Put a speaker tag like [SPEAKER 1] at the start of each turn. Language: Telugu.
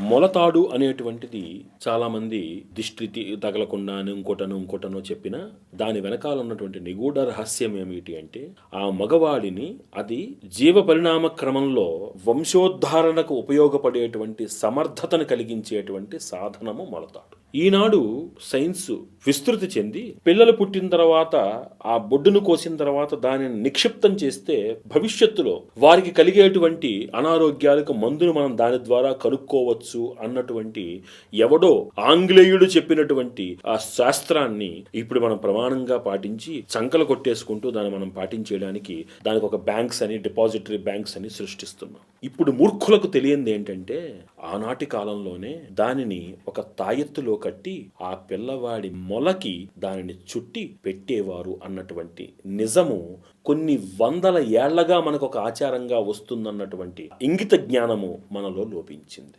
[SPEAKER 1] మొలతాడు అనేటువంటిది చాలామంది దిష్టి తగలకుండా అని ఇంకోటనో ఇంకోటనో చెప్పిన దాని వెనకాల ఉన్నటువంటి నిగూఢ రహస్యం ఏమిటి అంటే ఆ మగవాడిని అది జీవ పరిణామ క్రమంలో వంశోద్ధారణకు ఉపయోగపడేటువంటి సమర్థతను కలిగించేటువంటి సాధనము మొలతాడు. ఈనాడు సైన్సు విస్తృతి చెంది పిల్లలు పుట్టిన తర్వాత ఆ బొడ్డును కోసిన తర్వాత దానిని నిక్షిప్తం చేస్తే భవిష్యత్తులో వారికి కలిగేటువంటి అనారోగ్యాలకు మందును మనం దాని ద్వారా కనుక్కోవచ్చు అన్నటువంటి ఎవడో ఆంగ్లేయుడు చెప్పినటువంటి ఆ శాస్త్రాన్ని ఇప్పుడు మనం ప్రమాణంగా పాటించి చంకలు కొట్టేసుకుంటూ దాన్ని మనం పాటించేయడానికి దానికి ఒక బ్యాంక్స్ అని డిపాజిటరీ బ్యాంక్స్ అని సృష్టిస్తున్నాం. ఇప్పుడు మూర్ఖులకు తెలియంది ఏంటంటే ఆనాటి కాలంలోనే దానిని ఒక తాయెత్తులో కట్టి ఆ పిల్లవాడి మొలకి దానిని చుట్టి పెట్టేవారు అన్నటువంటి నిజము కొన్ని వందల ఏళ్ళగా మనకు ఒక ఆచారంగా వస్తుందన్నటువంటి ఇంగిత జ్ఞానము మనలో లోపించింది.